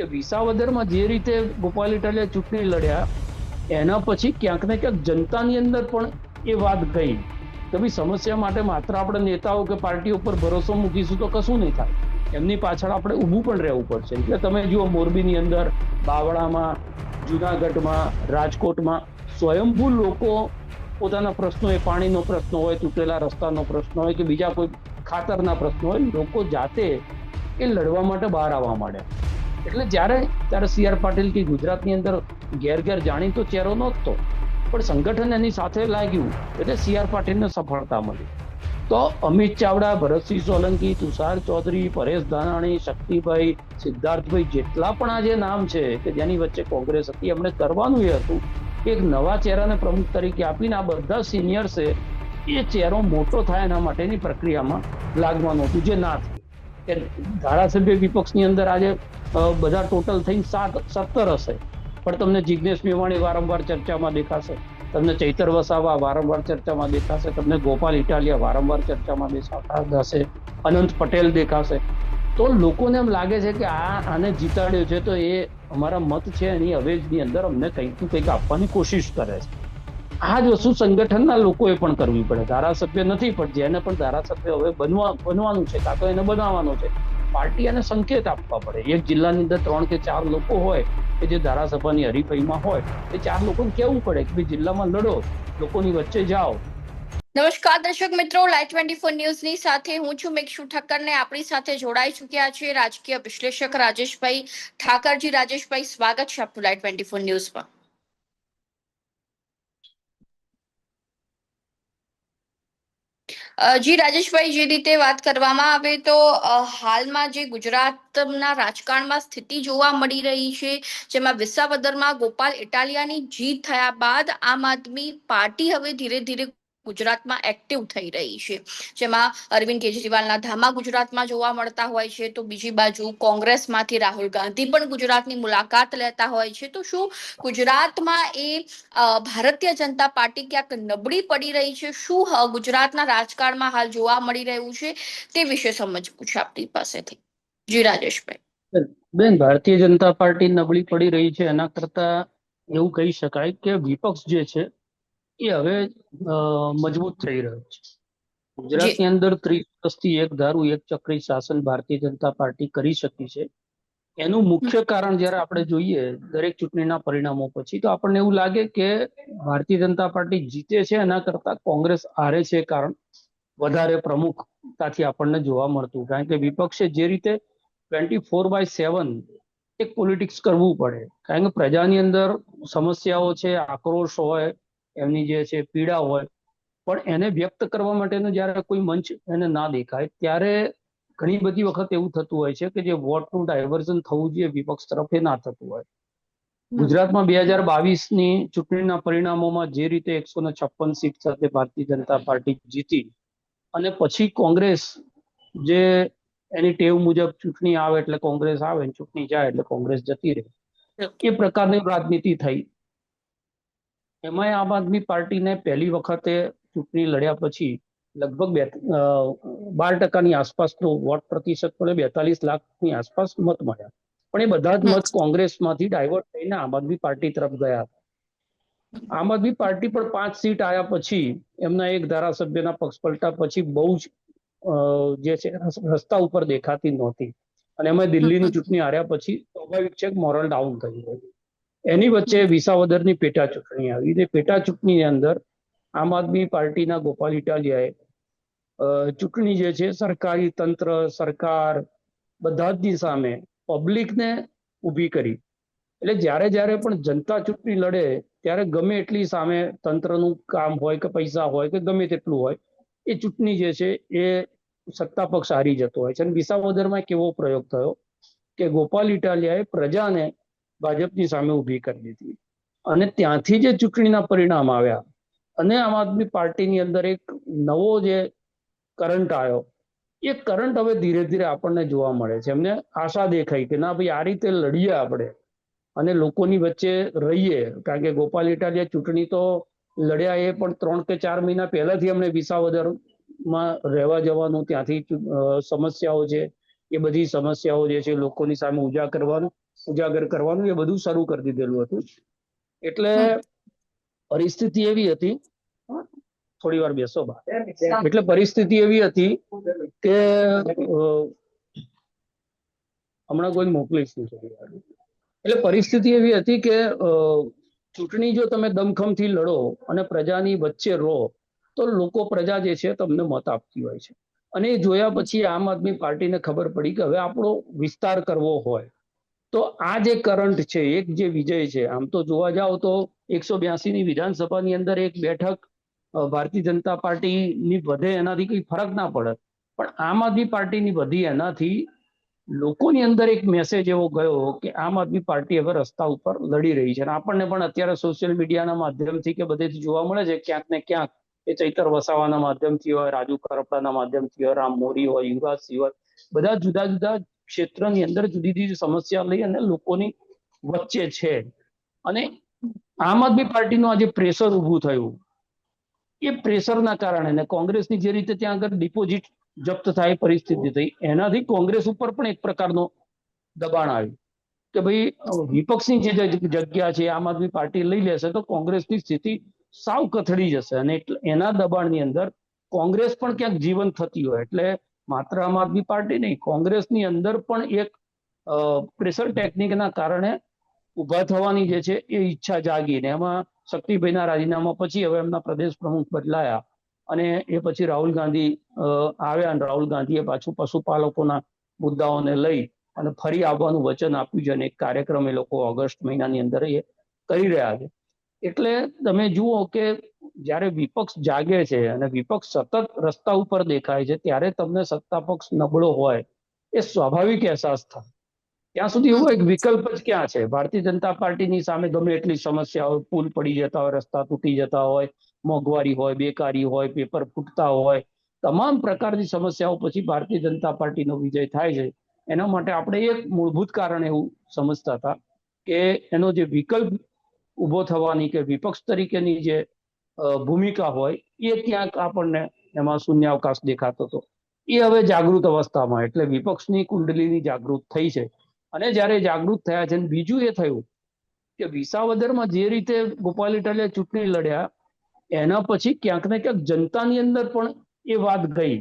કે વિસાવદરમાં જે રીતે ગોપાલ ઇટાલિયા ચૂંટણી લડ્યા, એના પછી ક્યાંક ને ક્યાંક જનતાની અંદર પણ એ વાત ગઈ. કે ભાઈ સમસ્યા માટે માત્ર આપણે નેતાઓ કે પાર્ટી ઉપર ભરોસો મૂકીશું તો કશું નહીં થાય. એમની પાછળ આપણે ઊભું પણ રહેવું પડશે. એટલે તમે જુઓ મોરબીની અંદર, બાવળામાં, જુનાગઢમાં, રાજકોટમાં, સ્વયંભૂ લોકો પોતાના પ્રશ્નો, એ પાણીનો પ્રશ્ન હોય, તૂટેલા રસ્તાનો પ્રશ્ન હોય કે બીજા કોઈ ખાતરના પ્રશ્નો હોય, લોકો જાતે એ લડવા માટે બહાર આવવા માંડ્યા. એટલે જ્યારે ત્યારે સી આર પાટીલ કે ગુજરાતની અંદર ઘેર ઘેર જાણીતો ચહેરો નહોતો. પણ સંગઠન એની સાથે લાગ્યું એટલે સી આર પાટીલને સફળતા મળી. તો અમિત ચાવડા, ભરતસિંહ સોલંકી, તુષાર ચૌધરી, પરેશ ધાનાણી, શક્તિભાઈ, સિદ્ધાર્થભાઈ જેટલા પણ આ જે નામ છે કે જેની વચ્ચે કોંગ્રેસ હતી, એમણે કરવાનું એ હતું કે એક નવા ચહેરાને પ્રમુખ તરીકે આપીને આ બધા સિનિયર્સે એ ચહેરો મોટો થાય એના માટેની પ્રક્રિયામાં લાગવાનું હતું, જે ના થયું. કે ધારાસભ્ય વિપક્ષની અંદર આજે બધા ટોટલ થઈને સાત, સત્તર હશે. પણ તમને જિજ્ઞેશ મેવાણી વારંવાર ચર્ચામાં દેખાશે. તમને ચૈતર વસાવા વારંવાર ચર્ચામાં દેખાશે. તમને ગોપાલ ઇટાલિયા વારંવાર ચર્ચામાં દેખાતા હશે અનંત પટેલ દેખાશે. તો લોકોને એમ લાગે છે કે આ આને જીતાડ્યો છે તો એ અમારા મત છે એની અવેજની અંદર અમને કંઈક કંઈક આપવાની કોશિશ કરે છે. આ જ વસ્તુ સંગઠનના લોકોએ પણ કરવી પડે. ધારાસભ્ય નથી, પણ જેને પણ ધારાસભ્ય હવે બનવા, બનવાનું છે, કાં તો એને બનાવવાનો છે, પાર્ટી એને સંકેત આપવા પડે. એક જિલ્લાની અંદર ત્રણ કે ચાર લોકો હોય, કે જે ધારાસભાની હરીફાઈમાં હોય, એ ચાર લોકોને કહેવું પડે કે ભાઈ જિલ્લામાં લડો, લોકોની વચ્ચે જાઓ. નમસ્કાર દર્શક મિત્રો, લાઈવ ટ્વેન્ટી ફોર ન્યૂઝની સાથે હું છું મેક્ષુ ઠક્કર ને આપણી સાથે જોડાઈ ચૂક્યા છે રાજકીય વિશ્લેષક રાજેશભાઈ ઠાકરજી. રાજેશભાઈ, સ્વાગત છે આપનું લાઈવ ટ્વેન્ટી ફોર ન્યૂઝમાં. જી રાજેશભાઈ, જે રીતે વાત કરવામાં આવે તો હાલમાં જે ગુજરાતના રાજકારણમાં સ્થિતિ જોવા મળી રહી છે, જેમાં વિસાવદરમાં ગોપાલ ઇટાલિયાની જીત થયા બાદ આમ આદમી પાર્ટી હવે ધીરે ધીરે ગુજરાતમાં એક્ટિવ થઈ રહી છે. જેમાં અરવિંદ કેજરીવાલના ધામા ગુજરાતમાં જોવા મળતા હોય છે. તો બીજી બાજુ કોંગ્રેસમાંથી રાહુલ ગાંધી પણ ગુજરાતની મુલાકાત લેતા હોય છે. તો શું ગુજરાતમાં એ ભારતીય જનતા પાર્ટી ક્યાંક નબળી પડી રહી છે? શું ગુજરાતના રાજકારણમાં હાલ જોવા મળી રહ્યું છે? તે વિશે સમજવું છે આપણી પાસેથી. જી રાજેશભાઈ. બેન, ભારતીય જનતા પાર્ટી નબળી પડી રહી છે. એના કરતા એવું કહી શકાય કે વિપક્ષ જે છે એ હવે મજબૂત થઈ રહ્યો છે. ગુજરાતની અંદર ત્રીસ વર્ષથી એક ધારું એક ચક્રી શાસન ભારતીય જનતા પાર્ટી કરી શકી છે. એનું મુખ્ય કારણ જ્યારે આપણે જોઈએ દરેક ચૂંટણીના પરિણામો પછી તો આપણને એવું લાગે કે ભારતીય જનતા પાર્ટી જીતે છે એના કરતા કોંગ્રેસ હારે છે કારણ વધારે પ્રમુખતાથી આપણને જોવા મળતું. કારણ કે વિપક્ષે જે રીતે ટ્વેન્ટી ફોર બાય સેવન એક પોલિટિક્સ કરવું પડે. કારણ કે પ્રજાની અંદર સમસ્યાઓ છે આક્રોશ હોય એમની જે છે પીડા હોય પણ એને વ્યક્ત કરવા માટેનો જ્યારે કોઈ મંચ એને ના દેખાય ત્યારે ઘણી બધી વખત એવું થતું હોય છે કે જે વોટનું ડાયવર્ઝન થવું જોઈએ વિપક્ષ તરફ એ ના થતું હોય. ગુજરાતમાં બે હજાર બાવીસની ચૂંટણીના પરિણામોમાં જે રીતે એકસો ને છપ્પન સીટ સાથે ભારતીય જનતા પાર્ટી જીતી અને પછી કોંગ્રેસ જે એની ટેવ મુજબ ચૂંટણી આવે એટલે કોંગ્રેસ આવે ચૂંટણી જાય એટલે કોંગ્રેસ જતી રહે એ પ્રકારની રાજનીતિ થઈ. એમાંય આમ આદમી પાર્ટીને પહેલી વખતે ચૂંટણી લડ્યા પછી લગભગ બે બાર ટકાની આસપાસનો વોટ પ્રતિશત મળે બેતાલીસ લાખની આસપાસ મત મળ્યા. પણ એ બધા જ મત કોંગ્રેસમાંથી ડાયવર્ટ થઈને આમ આદમી પાર્ટી તરફ ગયા. હતા આમ આદમી પાર્ટી પણ પાંચ સીટ આવ્યા પછી એમના એક ધારાસભ્યના પક્ષપલટા પછી બહુ જ જે છે રસ્તા ઉપર દેખાતી નહોતી. અને એમાં દિલ્હીની ચૂંટણી હાર્યા પછી સ્વાભાવિક છે મોરલ ડાઉન થઈ ગયું. એની વચ્ચે વિસાવદરની પેટા ચૂંટણી આવી ને પેટા ચૂંટણીની અંદર આમ આદમી પાર્ટીના ગોપાલ ઇટાલિયાએ ચૂંટણી જે છે, સરકારી તંત્ર, સરકાર બધા જ સામે પબ્લિકને ઊભી કરી. એટલે જ્યારે જ્યારે પણ જનતા ચૂંટણી લડે, ત્યારે ગમે એટલી સામે તંત્રનું કામ હોય કે પૈસા હોય કે ગમે તેટલું હોય, એ ચૂંટણી જે છે, એ સત્તા પક્ષ હારી જતો હોય છે. અને વિસાવદરમાં કેવો પ્રયોગ થયો? કે ગોપાલ ઇટાલિયાએ પ્રજાને ભાજપની સામે ઊભી કરી દીધી. અને ત્યાંથી જે ચૂંટણીના પરિણામ આવ્યા, અને આમ આદમી પાર્ટીની અંદર એક નવો જે કરંટ આવ્યો, એ કરંટ હવે ધીરે ધીરે આપણને જોવા મળે છે. એમને આશા દેખાઈ કે ના ભાઈ, આ રીતે લડીએ આપણે અને લોકોની વચ્ચે રહીએ. કારણ કે ગોપાલ ઇટાલિયા ચૂંટણી તો લડ્યા એ પણ ત્રણ કે ચાર મહિના પહેલાથી અમને વિસાવદરમાં રહેવા જવાનું, ત્યાંથી સમસ્યાઓ છે, એ બધી સમસ્યાઓ જે છે લોકોની સામે ઉજા કરવાનું. ઉજાગર કરવાનું એ બધું શરૂ કરી દીધેલું હતું. એટલે પરિસ્થિતિ એવી હતી થોડી વાર બેસો બા. એટલે પરિસ્થિતિ એવી હતી કે હમણાં કોઈ મોકલીશ એટલે પરિસ્થિતિ એવી હતી કે ચૂંટણી જો તમે દમખમથી લડો અને પ્રજાની વચ્ચે રહો તો લોકો પ્રજા જે છે તમને મત આપતી હોય છે. અને એ જોયા પછી આમ આદમી પાર્ટીને ખબર પડી કે હવે આપણો વિસ્તાર કરવો હોય. તો આ જે કરંટ છે, એક જે વિજય છે, આમ તો જોવા જાઓ તો એકસો બ્યાસી ની વિધાનસભાની અંદર એક બેઠક ભારતીય જનતા પાર્ટીની વધે એનાથી કઈ ફરક ના પડે. પણ આમ આદમી પાર્ટીની વધી એનાથી લોકોની અંદર એક મેસેજ એવો ગયો કે આમ આદમી પાર્ટી હવે રસ્તા ઉપર લડી રહી છે. અને આપણને પણ અત્યારે સોશિયલ મીડિયાના માધ્યમથી કે બધેથી જોવા મળે છે, ક્યાંક ને ક્યાંક એ ચૈતર વસાવાના માધ્યમથી હોય, રાજુ કરપડાના માધ્યમથી હોય, રામ મોરી હોય યુવરાજસિંહ હોય, બધા જુદા જુદા ક્ષેત્રની અંદર જુદી જુદી સમસ્યા લઈ અને લોકોની વચ્ચે છે. અને આમ આદમી પાર્ટીનું આજે પ્રેશર ઊભું થયું. એ પ્રેશરના કારણે ને કોંગ્રેસની જે રીતે ત્યાં આગળ ડિપોઝિટ જપ્ત થાય, પરિસ્થિતિ થઈ, એનાથી કોંગ્રેસ ઉપર પણ એક પ્રકારનો દબાણ આવ્યું. કે ભાઈ, વિપક્ષની જે જગ્યા છે આમ આદમી પાર્ટી લઈ લેશે તો કોંગ્રેસની સ્થિતિ સાવ કથળી જશે. અને એના દબાણની અંદર કોંગ્રેસ પણ ક્યાંક જીવન થતી હોય. એટલે માત્ર આમ આદમી પાર્ટી નહીં, કોંગ્રેસની અંદર પણ એક પ્રેશર ટેકનિકના કારણે ઊભા થવાની જે છે એ ઈચ્છા જાગી ને એમાં શક્તિભાઈના રાજીનામા પછી હવે એમના પ્રદેશ પ્રમુખ બદલાયા અને એ પછી રાહુલ ગાંધી આવ્યા અને રાહુલ ગાંધીએ પાછું પશુપાલકોના મુદ્દાઓને લઈ અને ફરી આવવાનું વચન આપ્યું છે અને એક કાર્યક્રમ એ લોકો ઓગસ્ટ મહિનાની અંદર એ કરી રહ્યા છે. એટલે તમે જુઓ કે જ્યારે વિપક્ષ જાગે છે અને વિપક્ષ સતત રસ્તા ઉપર દેખાય છે, ત્યારે તમને સત્તા પક્ષ નબળો હોય એ સ્વાભાવિક અહેસાસ થાય. ત્યાં સુધી એવો એક વિકલ્પ જ ક્યાં છે? ભારતીય જનતા પાર્ટીની સામે ગમે એટલી સમસ્યાઓ, પુલ પડી જતા હોય, રસ્તા તૂટી જતા હોય, મોંઘવારી હોય, બેકારી હોય, પેપર ફૂટતા હોય, તમામ પ્રકારની સમસ્યાઓ પછી ભારતીય જનતા પાર્ટીનો વિજય થાય છે. એના માટે આપણે એક મૂળભૂત કારણ એવું સમજતા હતા કે એનો જે વિકલ્પ ઊભો થવાની કે વિપક્ષ તરીકેની જે ભૂમિકા હોય, એ ક્યાંક આપણને એમાં શૂન્યાવકાશ દેખાતો હતો. એ હવે જાગૃત અવસ્થામાં, એટલે વિપક્ષની કુંડલીની જાગૃત થઈ છે. અને જ્યારે જાગૃત થયા છે બીજું એ થયું કે વિસાવદરમાં જે રીતે ગોપાલ ઇટાલિયા ચૂંટણી લડ્યા, એના પછી ક્યાંક ને ક્યાંક જનતાની અંદર પણ એ વાત ગઈ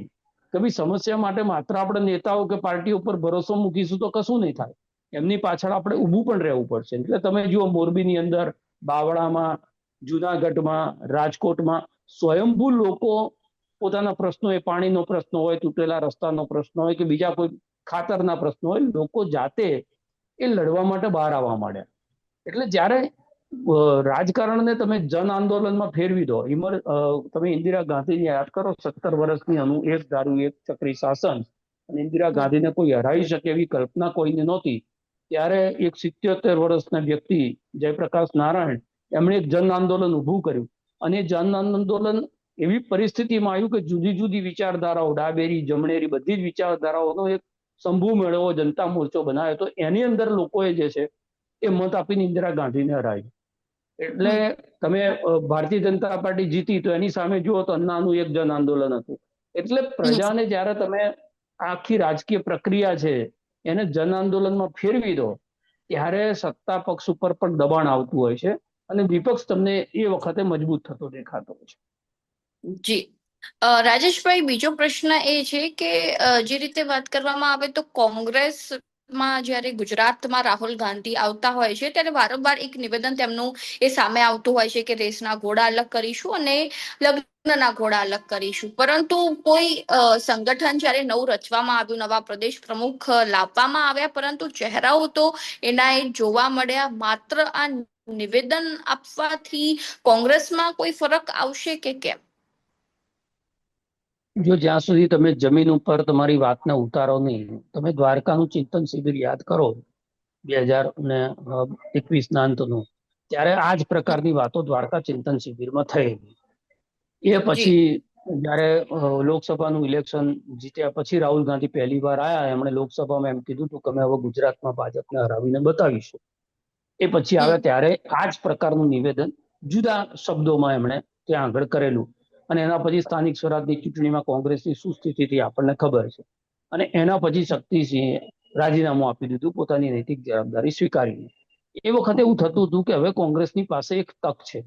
કે ભાઈ સમસ્યા માટે માત્ર આપણે નેતાઓ કે પાર્ટી ઉપર ભરોસો મૂકીશું તો કશું નહીં થાય. એમની પાછળ આપણે ઊભું પણ રહેવું પડશે. એટલે તમે જુઓ મોરબીની અંદર બાવળામાં જુનાગઢમાં, રાજકોટમાં સ્વયંભૂ લોકો પોતાના પ્રશ્નો, એ પાણીનો પ્રશ્ન હોય, તૂટેલા રસ્તાનો પ્રશ્ન હોય કે બીજા કોઈ ખાતરના પ્રશ્નો હોય, લોકો જાતે એ લડવા માટે બહાર આવવા માંડ્યા. એટલે જ્યારે રાજકારણને તમે જન આંદોલનમાં ફેરવી દો ઇમર તમે ઇન્દિરા ગાંધીને યાદ કરો, સત્તર વર્ષની અનુ, એક ધારું એક ચક્રી શાસન, અને ઇન્દિરા ગાંધીને કોઈ હરાવી શકે એવી કલ્પના કોઈને નહોતી, ત્યારે એક સિત્યોતેર વર્ષના વ્યક્તિ જયપ્રકાશ નારાયણ એમણે એક જન આંદોલન ઊભું કર્યું. અને જન આંદોલન એવી પરિસ્થિતિમાં આવ્યું કે જુદી જુદી વિચારધારાઓ, ડાબેરી, જમણેરી બધી જ વિચારધારાઓનો એક સંભુ મેળવો, જનતા મોરચો બનાવ્યો તો એની અંદર લોકોએ જે છે એ મત આપીને ઇન્દિરા ગાંધીને હરાવી. એટલે તમે ભારતીય જનતા પાર્ટી જીતી તો એની સામે જુઓ તો અન્નાનું એક જન આંદોલન હતું. એટલે પ્રજાને જ્યારે તમે આખી રાજકીય પ્રક્રિયા છે એને જન આંદોલનમાં ફેરવી દો, ત્યારે સત્તા પક્ષ ઉપર પણ દબાણ આવતું હોય છે. અને વિપક્ષ તમને એ વખતે મજબૂત થતો દેખાતો છે. જી. રાજેશભાઈ, બીજો પ્રશ્ન એ છે કે જે રીતે વાત કરવામાં આવે તો કોંગ્રેસમાં જ્યારે ગુજરાતમાં રાહુલ ગાંધી આવતા હોય છે, ત્યારે વારંવાર એક નિવેદન તેમનું એ સામે આવતું હોય છે કે રેસના ઘોડા અલગ કરીશું અને લગ્નના ઘોડા અલગ કરીશું. પરંતુ કોઈ સંગઠન જ્યારે નવું રચવામાં આવ્યું, નવા પ્રદેશ પ્રમુખ લાવવામાં આવ્યા, પરંતુ ચહેરાઓ તો એના એ જોવા મળ્યા, માત્ર આ નિવેદન આપવાથી કોંગ્રેસમાં કોઈ ફરક આવશે કે કેમ? જો જ્યાં સુધી તમે જમીન ઉપર તમારી વાતને ઉતારો નહીં તમે દ્વારકાનું ચિંતન શિબિર યાદ કરો બે હજાર ને એકવીસ ના અંતનું ત્યારે આ જ પ્રકારની વાતો દ્વારકા ચિંતન શિબિરમાં થયેલી એ પછી જ્યારે લોકસભાનું ઇલેક્શન જીત્યા પછી રાહુલ ગાંધી પહેલી વાર આયા એમણે લોકસભામાં એમ કીધું હતું કે અમે હવે ગુજરાતમાં ભાજપને હરાવીને બતાવીશું. એ પછી આવ્યા ત્યારે આ જ પ્રકારનું નિવેદન જુદા શબ્દોમાં એમણે ત્યાં આગળ કરેલું. અને એના પછી સ્થાનિક સ્વરાજની ચૂંટણીમાં કોંગ્રેસની શું સ્થિતિ હતી આપણને ખબર છે. અને એના પછી શક્તિસિંહે રાજીનામું આપી દીધું પોતાની નૈતિક જવાબદારી સ્વીકારીને. એ વખતે એવું થતું હતું કે હવે કોંગ્રેસની પાસે એક તક છે.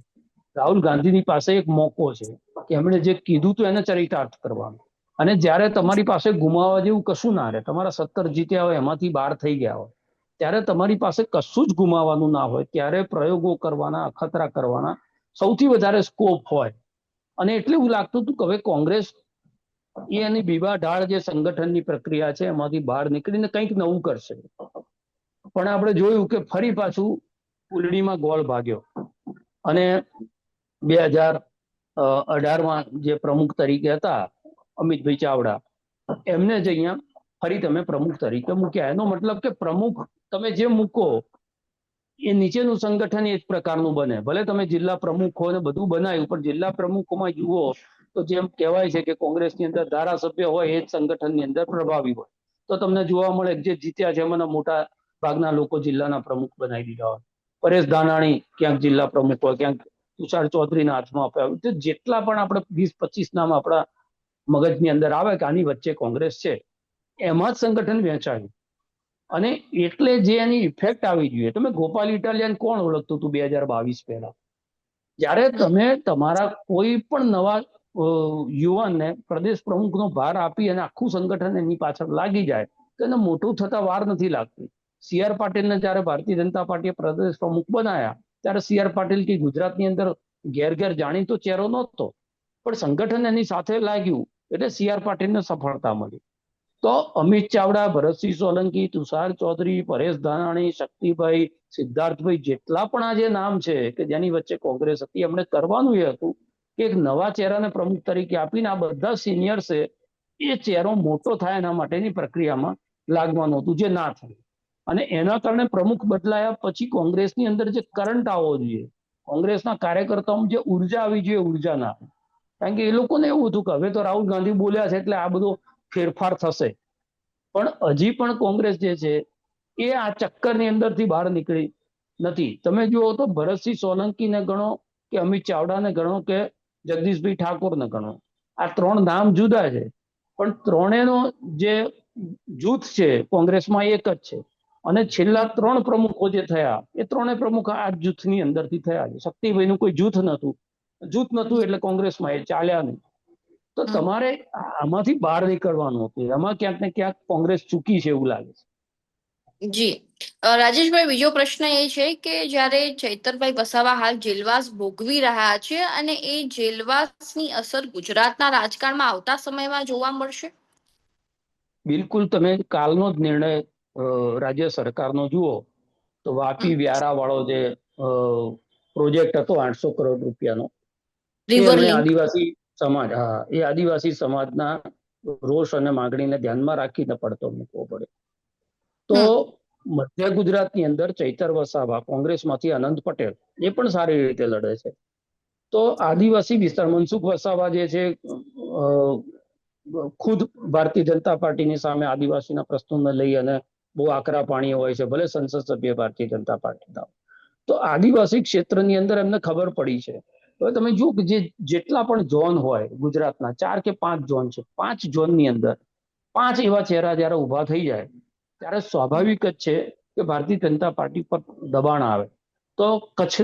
રાહુલ ગાંધીની પાસે એક મોકો છે કે એમણે જે કીધું હતું એને ચરિતાર્થ કરવાનું. અને જ્યારે તમારી પાસે ગુમાવવા જેવું કશું ના રહે તમારા સત્તર જીત્યા હોય એમાંથી બાર થઈ ગયા હોય ત્યારે તમારી પાસે કશું જ ગુમાવવાનું ના હોય. ત્યારે પ્રયોગો કરવાના, અખતરા કરવાના સૌથી વધારે સ્કોપ હોય. અને એટલે એવું લાગતું હતું કે હવે કોંગ્રેસ એની બીબા ઢાળ જે સંગઠનની પ્રક્રિયા છે, એમાંથી બહાર નીકળીને કંઈક નવું કરશે. પણ આપણે જોયું કે ફરી પાછું ઉલડીમાં ગોળ ભાગ્યો. અને બે હજાર અઢારમાં જે પ્રમુખ તરીકે હતા, અમિતભાઈ ચાવડા, એમને જ અહીંયા ફરી તમે પ્રમુખ તરીકે મૂક્યા. એનો મતલબ કે પ્રમુખ તમે જે મૂકો, એ નીચેનું સંગઠન એ જ પ્રકારનું બને. ભલે તમે જિલ્લા પ્રમુખો ને બધું બનાવ્યું, પણ જિલ્લા પ્રમુખોમાં જુઓ તો જેમ કહેવાય છે કે કોંગ્રેસની અંદર ધારાસભ્ય હોય, એ જ સંગઠનની અંદર પ્રભાવી હોય. તો તમને જોવા મળે જે જીત્યા છે એમાંના મોટા ભાગના લોકો જિલ્લાના પ્રમુખ બનાવી દીધા હોય. પરેશ ધાનાણી ક્યાંક જિલ્લા પ્રમુખ હોય, ક્યાંક તુષાર ચૌધરીના હાથમાં આપ્યા તો જેટલા પણ આપણે વીસ પચીસ નામ આપણા મગજની અંદર આવે કે આની વચ્ચે કોંગ્રેસ છે એમાં જ સંગઠન વેચાયું અને એટલે જે એની ઇફેક્ટ આવી જોઈએ તમે ગોપાલ ઇટાલિયન કોણ ઓળખતું હતું બે હજાર બાવીસ પહેલા? જ્યારે તમે તમારા કોઈ પણ નવા યુવાનને પ્રદેશ પ્રમુખનો ભાર આપી અને આખું સંગઠન એની પાછળ લાગી જાય, તો એને મોટું થતા વાર નથી લાગતી. સી આર પાટીલને જ્યારે ભારતીય જનતા પાર્ટીએ પ્રદેશ પ્રમુખ બનાયા, ત્યારે સી આર પાટીલ કે ગુજરાતની અંદર ઘેર ઘેર જાણીતો ચહેરો નહોતો. પણ સંગઠન એની સાથે લાગ્યું, એટલે સી આર પાટીલને સફળતા મળી. તો અમિત ચાવડા, ભરતસિંહ સોલંકી, તુષાર ચૌધરી, પરેશ ધાનાણી, શક્તિભાઈ સિદ્ધાર્થભાઈ જેટલા પણ આ જે નામ છે કે જેની વચ્ચે કોંગ્રેસ હતી, એમણે કરવાનું એ હતું કે એક નવા ચહેરાને પ્રમુખ તરીકે આપીને આ બધા સિનિયર્સે એ ચહેરો મોટો થાય એના માટેની પ્રક્રિયામાં લાગવાનું હતું, જે ના થયું. અને એના કારણે પ્રમુખ બદલાયા, પછી કોંગ્રેસની અંદર જે કરંટ આવવો જોઈએ. કોંગ્રેસના કાર્યકર્તાઓમાં જે ઊર્જા આવી જોઈએ ઊર્જા ના કારણ કે એ લોકોને એવું હતું કે હવે તો રાહુલ ગાંધી બોલ્યા છે એટલે આ બધો ફેરફાર થશે. પણ હજી પણ કોંગ્રેસ જે છે, એ આ ચક્કરની અંદરથી બહાર નીકળી નથી. તમે જુઓ તો ભરતસિંહ સોલંકીને ગણો કે અમિત ચાવડાને ગણો કે જગદીશભાઈ ઠાકોરને ગણો. આ ત્રણ નામ જુદા છે. પણ ત્રણેયનો જે જૂથ છે, કોંગ્રેસમાં એક જ છે. અને છેલ્લા ત્રણ પ્રમુખો જે થયા, એ ત્રણેય પ્રમુખ આ જૂથની અંદરથી થયા છે. શક્તિભાઈનું કોઈ જૂથ નતું જૂથ નતું એટલે કોંગ્રેસમાં એ ચાલ્યા નહીં. તો તમારે આમાંથી બહાર નીકળવાનું હતું. એમાં ક્યાંક ને ક્યાંક કોંગ્રેસ ચૂકી છે એવું લાગે છે. જી. રાજેશભાઈ બીજો પ્રશ્ન એ છે કે જ્યારે ચૈતરભાઈ વસાવા હાલ જેલવાસ ભોગવી રહ્યા છે અને એ જેલવાસની અસર ગુજરાતના રાજકારણમાં આવતા સમયમાં જોવા મળશે? બિલકુલ તમે કાલનો જ નિર્ણય રાજ્ય સરકારનો જુઓ તો વાપી વ્યારા વાળો જે પ્રોજેક્ટ હતો આઠસો કરોડ રૂપિયાનો આદિવાસી સમાજ હા એ આદિવાસી સમાજના રોષ અને માંગણીને ધ્યાનમાં રાખીને પડતો મૂકવો પડે. તો મધ્ય ગુજરાતની અંદર ચૈતર વસાવા કોંગ્રેસમાંથી અનંત પટેલ એ પણ સારી રીતે લડે છે. તો આદિવાસી વિસ્તાર મનસુખ વસાવા જે છે ખુદ ભારતીય જનતા પાર્ટીની સામે આદિવાસીના પ્રશ્નોને લઈ અને બહુ આકરા પાણી હોય છે ભલે સંસદ સભ્ય ભારતીય જનતા પાર્ટીના તો આદિવાસી ક્ષેત્રની અંદર એમને ખબર પડી છે. હવે તમે જુઓ કે જે જેટલા પણ ઝોન હોય ગુજરાતના, ચાર કે પાંચ ઝોન છે, પાંચ ઝોનની અંદર પાંચ એવા ચહેરા જ્યારે ઊભા થઈ જાય, ત્યારે સ્વાભાવિક જ છે કે ભારતીય જનતા પાર્ટી પર દબાણ આવે. તો કચ્છ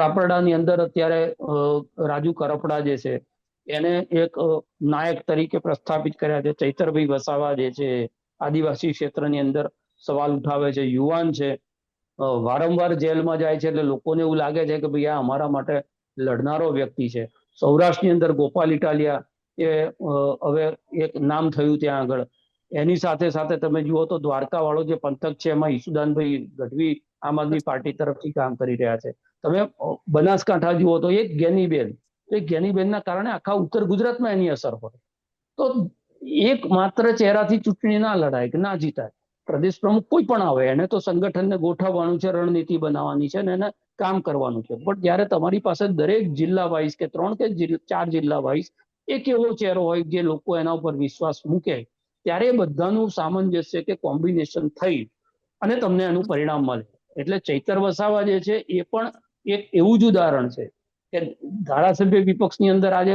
રાપરડાની અંદર અત્યારે રાજુ કરપડા જે છે, એને એક નાયક તરીકે પ્રસ્થાપિત કર્યા છે. ચૈતરભાઈ વસાવા જે છે, આદિવાસી ક્ષેત્રની અંદર સવાલ ઉઠાવે છે. યુવાન છે. વારંવાર જેલમાં જાય છે એટલે લોકોને એવું લાગે છે કે ભાઈ આ અમારા માટે લડનારો વ્યક્તિ છે. સૌરાષ્ટ્રની અંદર ગોપાલ ઇટાલિયા એ હવે એક નામ થયું ત્યાં આગળ. એની સાથે સાથે તમે જુઓ તો દ્વારકા વાળો જે પંથક છે, એમાં ઈસુદાનભાઈ ગઢવી આમ આદમી પાર્ટી તરફથી કામ કરી રહ્યા છે. તમે બનાસકાંઠા જુઓ તો એક જ્ઞાનીબેન એ જ્ઞાનીબેનના કારણે આખા ઉત્તર ગુજરાતમાં એની અસર હોય. તો એક માત્ર ચહેરાથી ચૂંટણી ના લડાય કે ના જીતાય. પ્રદેશ પ્રમુખ કોઈ પણ આવે, એને તો સંગઠનને ગોઠવવાનું છે, રણનીતિ બનાવવાની છે ને એને કામ કરવાનું છે. પણ જ્યારે તમારી પાસે દરેક જિલ્લા વાઇઝ કે ત્રણ કે ચાર જિલ્લા વાઇઝ એક એવો ચહેરો હોય જે લોકો એના ઉપર વિશ્વાસ મૂકે, ત્યારે બધાનું સામંજસ્ય કે કોમ્બિનેશન થઈ અને તમને એનું પરિણામ મળે. એટલે ચૈતર વસાવા જે છે એ પણ એક એવું જ ઉદાહરણ છે કે ધારાસભ્ય વિપક્ષની અંદર આજે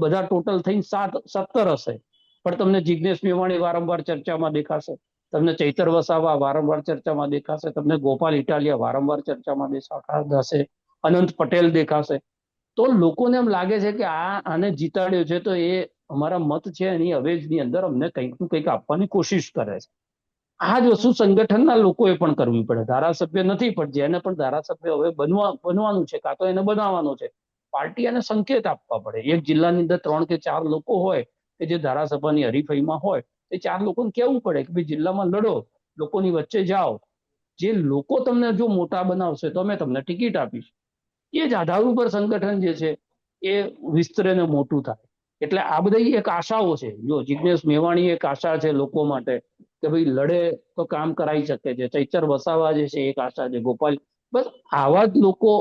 બધા ટોટલ થઈને સાત, સત્તર હશે. પણ તમને જિજ્ઞેશ મેવાણી વારંવાર ચર્ચામાં દેખાશે. તમને ચૈતર વસાવા વારંવાર ચર્ચામાં દેખાશે, તમને ગોપાલ ઇટાલિયા વારંવાર ચર્ચામાં દેખાશે અનંત પટેલ દેખાશે. તો લોકોને એમ લાગે છે કે આ આને જીતાડ્યો છે, તો એ અમારા મત છે, એની અવેજની અંદર અમને કંઈકનું કંઈક આપવાની કોશિશ કરે છે. આ જ વસ્તુ સંગઠનના લોકોએ પણ કરવી પડે. ધારાસભ્ય નથી, પણ જેને પણ ધારાસભ્ય હવે બનવા, બનવાનું છે, કાં તો એને બનાવવાનો છે, પાર્ટી એને સંકેત આપવા પડે. એક જિલ્લાની અંદર ત્રણ કે ચાર લોકો હોય કે જે ધારાસભાની હરીફાઈમાં હોય એ ચાર લોકોને કહેવું પડે કે ભાઈ જિલ્લામાં લડો, લોકોની વચ્ચે જાઓ. જે લોકો તમને જો મોટા બનાવશે તો અમે તમને ટિકિટ આપીશ. એ જ આધાર ઉપર સંગઠન જે છે એ વિસ્તરે ને મોટું થાય. એટલે આ બધી એક આશાઓ છે. જો જિજ્ઞેશ મેવાણી એક આશા છે લોકો માટે કે ભાઈ લડે તો કામ કરાવી શકે છે. ચૈતર વસાવા જે છે એક આશા છે. ગોપાલ, બસ આવા જ લોકો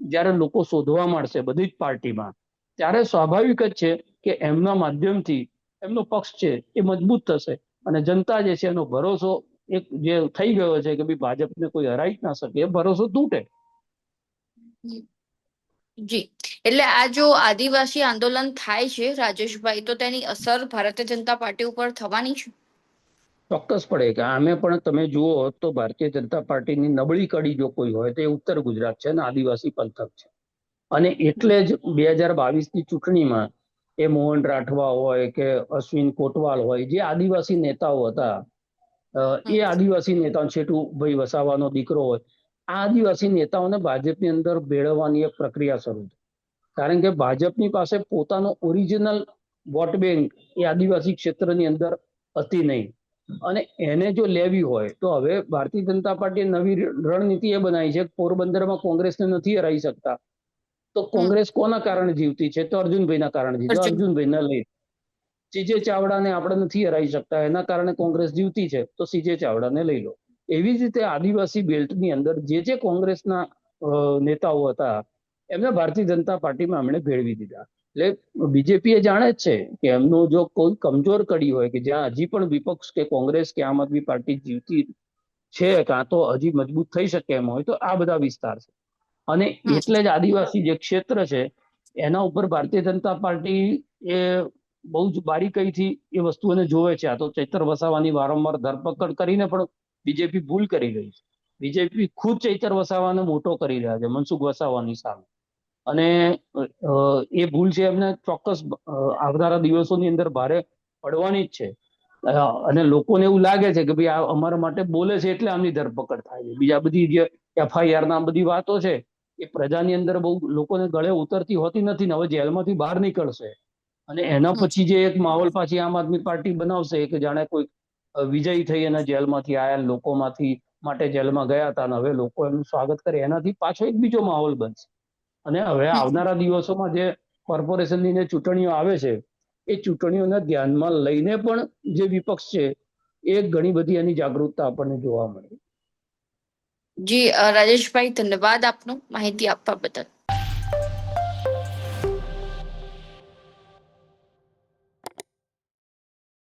જ્યારે લોકો શોધવા મળશે બધી જ પાર્ટીમાં, ત્યારે સ્વાભાવિક જ છે કે એમના માધ્યમથી એમનો પક્ષ છે એ મજબૂત થશે. અને જનતા જે છે એનો ભરોસો એક જે થઈ ગયો છે કે ભાઈ ભાજપને કોઈ હરાઈ જ ના શકે એ ભરોસો તૂટે. જી. એટલે આ જો આદિવાસી આંદોલન થાય છે રાજેશભાઈ તો તેની અસર ભારતીય જનતા પાર્ટી ઉપર થવાની છે? ચોક્કસ પડે કે આમે પણ તમે જુઓ તો ભારતીય જનતા પાર્ટીની નબળી કડી જો કોઈ હોય તો એ ઉત્તર ગુજરાત છે અને આદિવાસી પંથક છે. અને એટલે જ બે હજાર બાવીસની ચૂંટણીમાં એ મોહન રાઠવા હોય કે અશ્વિન કોટવાલ હોય જે આદિવાસી નેતાઓ હતા એ આદિવાસી નેતાઓ છેટુભાઈ વસાવાનો દીકરો હોય આ આદિવાસી નેતાઓને ભાજપની અંદર ભેળવવાની એક પ્રક્રિયા શરૂ થઈ. કારણ કે ભાજપની પાસે પોતાનો ઓરિજિનલ વોટ બેંક એ આદિવાસી ક્ષેત્રની અંદર હતી નહીં. અને એને જો લેવી હોય તો હવે ભારતીય જનતા પાર્ટીએ નવી રણનીતિ એ બનાવી છે પોરબંદરમાં કોંગ્રેસને નથી હરાવી શકતા. તો કોંગ્રેસ કોના કારણે જીવતી છે? તો અર્જુનભાઈના કારણે જીવતી. અર્જુન. અર્જુનભાઈને લઈ સીજે ચાવડાને આપણે નથી હરાઈ શકતા. એના કારણે કોંગ્રેસ જીવતી છે તો સીજે ચાવડાને લઈ લો. એવી જ રીતે આદિવાસી બેલ્ટની અંદર જે જે કોંગ્રેસના નેતાઓ હતા એમને ભારતીય જનતા પાર્ટીમાં એમણે ભેળવી દીધા. એટલે બીજેપી એ જાણે જ છે કે એમનો જો કોઈ કમજોર કડી હોય કે જ્યાં હજી પણ વિપક્ષ કે કોંગ્રેસ કે આમ આદમી પાર્ટી જીવતી છે કાં તો હજી મજબૂત થઈ શકે એમ હોય તો આ બધા વિસ્તાર છે. અને એટલે જ આદિવાસી જે ક્ષેત્ર છે એના ઉપર ભારતીય જનતા પાર્ટી એ બહુ જ બારીકાઈથી એ વસ્તુઓને જોવે છે. આ તો ચૈતર વસાવાની વારંવાર ધરપકડ કરીને પણ બીજેપી ભૂલ કરી રહી છે. બીજેપી ખુદ ચૈતર વસાવાને મોટો કરી રહ્યા છે મનસુખ વસાવાની સામે. અને એ ભૂલ છે એમને ચોક્કસ આવનારા દિવસોની અંદર ભારે પડવાની જ છે. અને લોકોને એવું લાગે છે કે ભાઈ આ અમારા માટે બોલે છે એટલે આમની ધરપકડ થાય છે. બીજા બધી જે એફઆઈઆર ના બધી વાતો છે એ પ્રજાની અંદર બહુ લોકોને ગળે ઉતરતી હોતી નથી ને હવે જેલમાંથી બહાર નીકળશે. અને એના પછી જે એક માહોલ પાછી આમ આદમી પાર્ટી બનાવશે કે જાણે કોઈ વિજય થઈ અને જેલમાંથી આયા લોકોમાંથી માટે જેલમાં ગયા હતા અને હવે લોકો એનું સ્વાગત કરે એનાથી પાછો એક બીજો માહોલ બનશે. અને હવે આવનારા દિવસોમાં જે કોર્પોરેશનની જે ચૂંટણીઓ આવે છે એ ચૂંટણીઓને ધ્યાનમાં લઈને પણ જે વિપક્ષ છે એ ઘણી બધી એની જાગૃતતા આપણને જોવા મળે. જી રાજેશભાઈ ધન્યવાદ આપનો માહિતી આપવા બદલ.